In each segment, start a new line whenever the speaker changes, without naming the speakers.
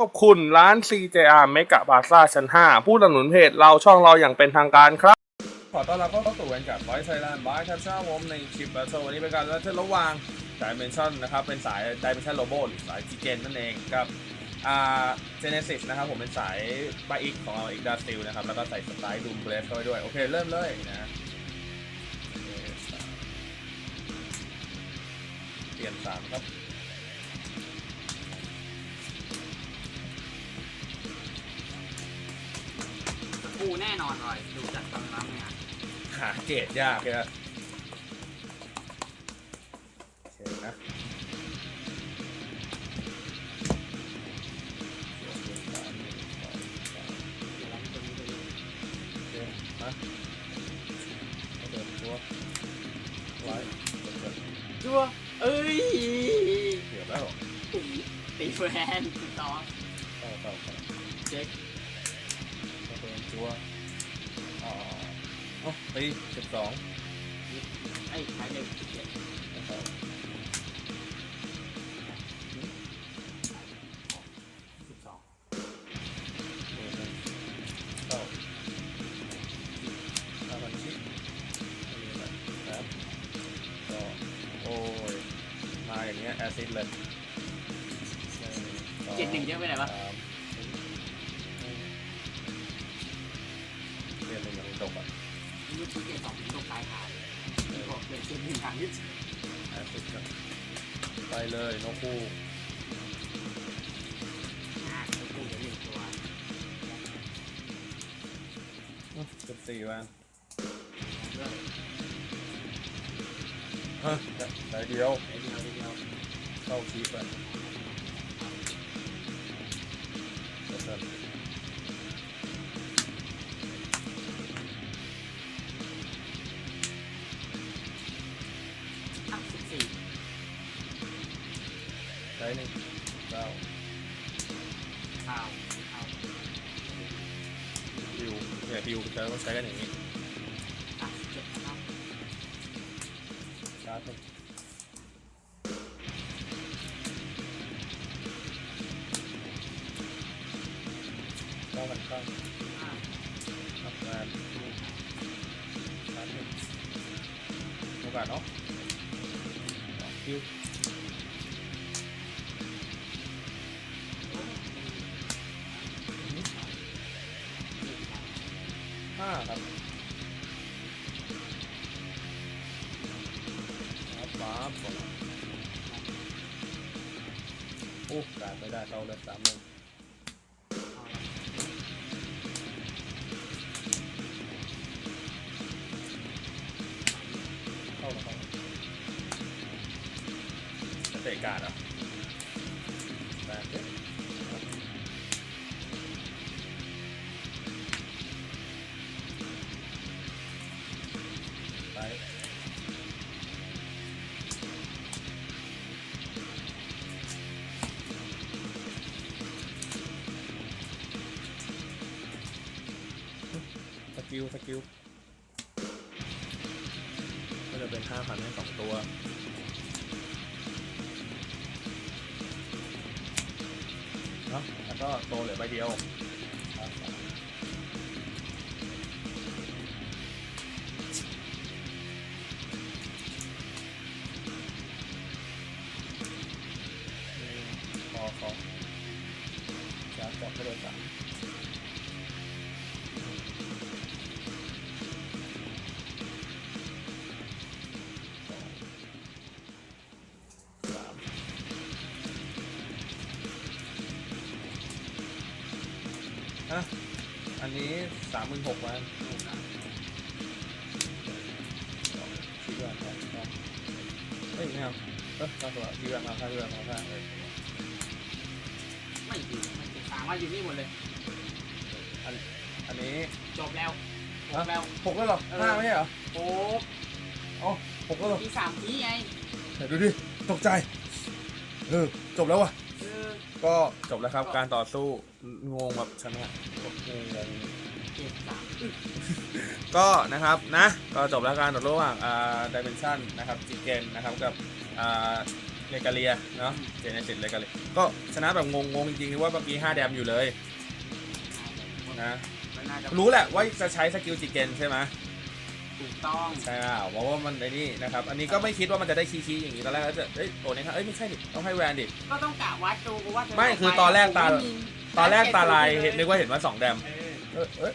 ขอบคุณร้าน CJR เมกะบาซ่าชั้น 5 ผู้สนับสนุนเพจเราช่องเราอย่างเป็นทางการครับ ขอต้อนรับเข้าสู่กันกับบอยไซแลนด์บอยแคปชั่นผมในคลิปแบทเทิลวันนี้เป็นการแบทเทิลระหว่างสายเมนชั่นนะครับ เป็นสายดิเมนชั่นโลโบหรือสายจีเกนนั่นเองกับอ่าเจเนซิสนะครับ ผมเป็นสายบาอิกของเราอีกดาซิลนะครับ แล้วก็ใส่สไตล์ดูมเบรสเข้าไปด้วย โอเค เริ่มเลยนะเคสามเปลี่ยนสามครับ
แน่นอนเลยดูจากตำรับเนี่ย
หาเกรดยากเลยนะโอเคนะโอเคมาเอาเดินตัวไว้เดินเดิน
จัวเอ้ย
เดี๋ยวแล้ว
ตีแฟนต่อ
เข้าเข้าเข้า
เช็ค
เอาเดินตัวอ๋อ เอ๋อตีสิบสอง
ไอ้ยใช้เลยเจ็ด
นะครับ
สิบสอง
เดินไปเข้าห้าพันชินี่แหละครับก็โอ้ย มาอย่างเงี้ยแอซิดเลย
เจ็ดหนึ่งเยอะไปไหนวะ
สามเรียนหนึ่งยังไม่ตกอะ
ลูกชิ้นเจ็ดสองตกตายขาดเลยบอกเลยเจ็ดหนึ่งขาดนิด
แอซิดครับไปเลยนกคู่
อะตัวกูเหลือหนึ่งตัว
สิบสี่วัน
เลือก
ฮะได้เดียว
ไอเดียวไอเดียว
เข้าคีบไปเปอร์เซ็น ได้หนึ่งเก้า
ข้าวข้าว
ฮิวเนี่ยฮิวจะต้องใช้กันอย่างนี้
อะสิบเจ็ดนะครับ
ชาร์จเก้าพันเก้า
อะ
ทำงานชาร์จหนึ่งโอกาสเนาะสองคิว ห้าครับครับฟ้าบอลโอ้การไม่ได้เข้าเลยสามหนึ่ง
เละ
เข้าแล้วครับจะเตะกาดเหรอแปดเจ็ด กิลสกิลก็จะเป็นห้าพันให้สองตัวเนาะแล้วก็โตเหลือใบเดียวครับพอพอจะจับให้โดนสาม อะอันนี้สามหมื่นหกวันสี่เดือนครับครับเฮ้ยไม่เอาเออเอาตัวสี่เดือนเอาห้าเดือนเอาห้าเออ
ไม่อยู่มันติดตามว่าอยู่นี่หมดเลย
อันอันนี้
จบแล้วจบแล้ว
หกแล้วเหรอห้าไม่ใช่เหรอ
โอ้
อ๋อหกแล้วเหรอ
มีสามทีไง
เดี๋ยวดูดิตกใจ เออ จบแล้วว่ะ
เออ
ก็จบแล้วครับการต่อสู้งงแบบชนะงงง
เจ็ดสาม
ก็นะครับนะก็จบแล้วการต่อสู้ระหว่างอ่าดิเมนชันนะครับจีเกนนะครับกับอ่าเลกาเลียเนาะเจเนซิสเลกาเลียก็ชนะแบบงงๆจริงๆว่าเมื่อกี้5แดมอยู่เลยนะ
มันน่าจะ
รู้แหละว่าจะใช้สกิลจิเกนใช่ไหม
ถูกต้อง
ใช่เปล่าเพราะว่ามันไอ้นี่นะครับ อันนี้ก็ไม่คิดว่ามันจะได้คีคีอย่างนี้ตอนแรกก็จะเอ้ยโอ้เนี่ยครับเอ้ยไม่ใช่ดิต้องให้แวนดิ
ก็ต้องกะวัดดูว่าจะ
ไม่คือตอนแรกตา
ไม่มี
ตอนแรกตาลายเห็นนึกว่าเห็นว่าสองแดม
เออ
เออเอย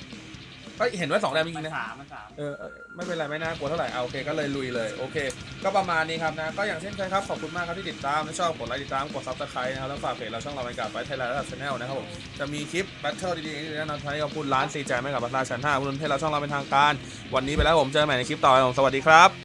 เอ้ยเห็นว่าสองแดมจริ
มัน
งๆนะ
สามมันสาม
เออเออไม่เป็นไรไม่น่ากลัวเท่าไหร่เอาโอเคก็เลยลุยเลยโอเค ก็ประมาณนี้ครับนะก็อย่างเช่นเคยครับขอบคุณมากครับที่ติดตามถ้าชอบกดไลค์ติดตามกดซับสไครต์นะครับแล้วฝากเพจเราช่องเราไปกับไฟไทยแลนด์และชาแนลนะครับผมจะมีคลิปแบทเทิลดีๆแน่นอนให้กับคุณร้านซีแจไม่กับบัตรลาชั้นห้าคุณเพจเราช่องเราเป็นทางการ วันนี้ไปแล้วผมเจอกันใหม่ในคลิปต่อไปผมสวัสดีครับ